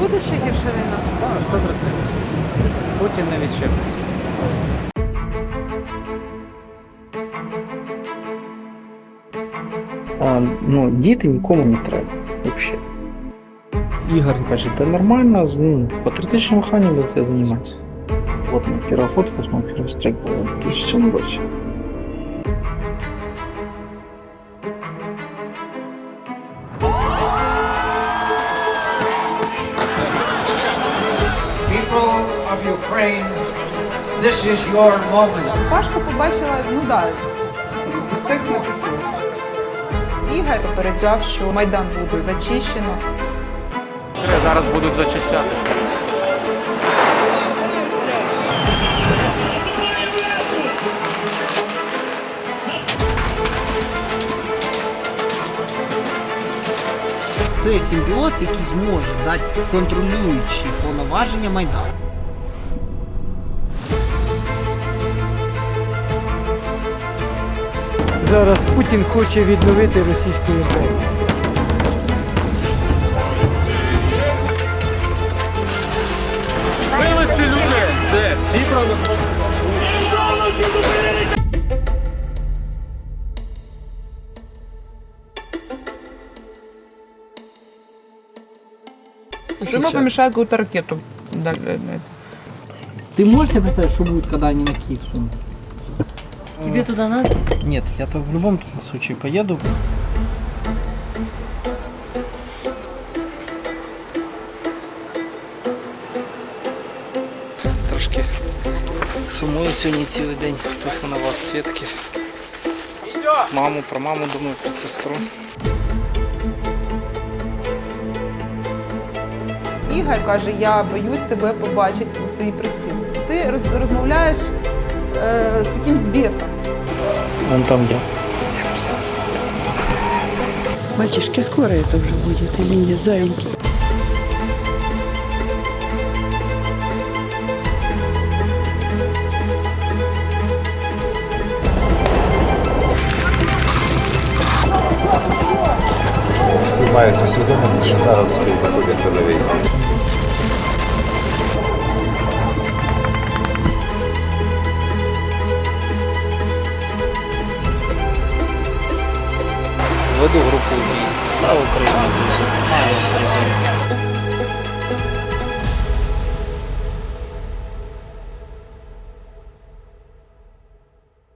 буде ще гірша війна? Так, 100%. Путін не відчепиться. А, ну, діти нікому не треба. Взагалі. Ігор каже, та нормально, з- ну, патріотичним вихованням будете займатися. Вот моя первая фотка с моего первого стрейка была в 2007 году. People of Ukraine, this is your moment. Пашка побачила, ну да, на тусовці. Ігор попереджав, що Майдан буде зачищено. Зараз будуть зачищати. Це симбіоз, який зможе дати контролюючі повноваження Майдану. Зараз Путін хоче відновити Російську імперію. Вивезти людей! Все, зібрано просто. Что помешает какую-то ракету? Ты можешь себе представить, что будет, когда они на Киев сунут? Тебе туда надо? Нет, я-то в любом случае поеду. Трошки сумую сьогодні цілий день. Телефонував Свідки. Маму, про маму думаю, про сестру. Ігор каже, я боюсь тебе побачити у своїй приціл. Ти роз- розмовляєш е, з якимсь бісом. Вон там я. Мальчишки, скоро это уже будет или нет, зайеньки? Мають усвідомити, що зараз всі знаходяться на війні. Веду групу дій. Слава Україні, друзі. Маємо разом.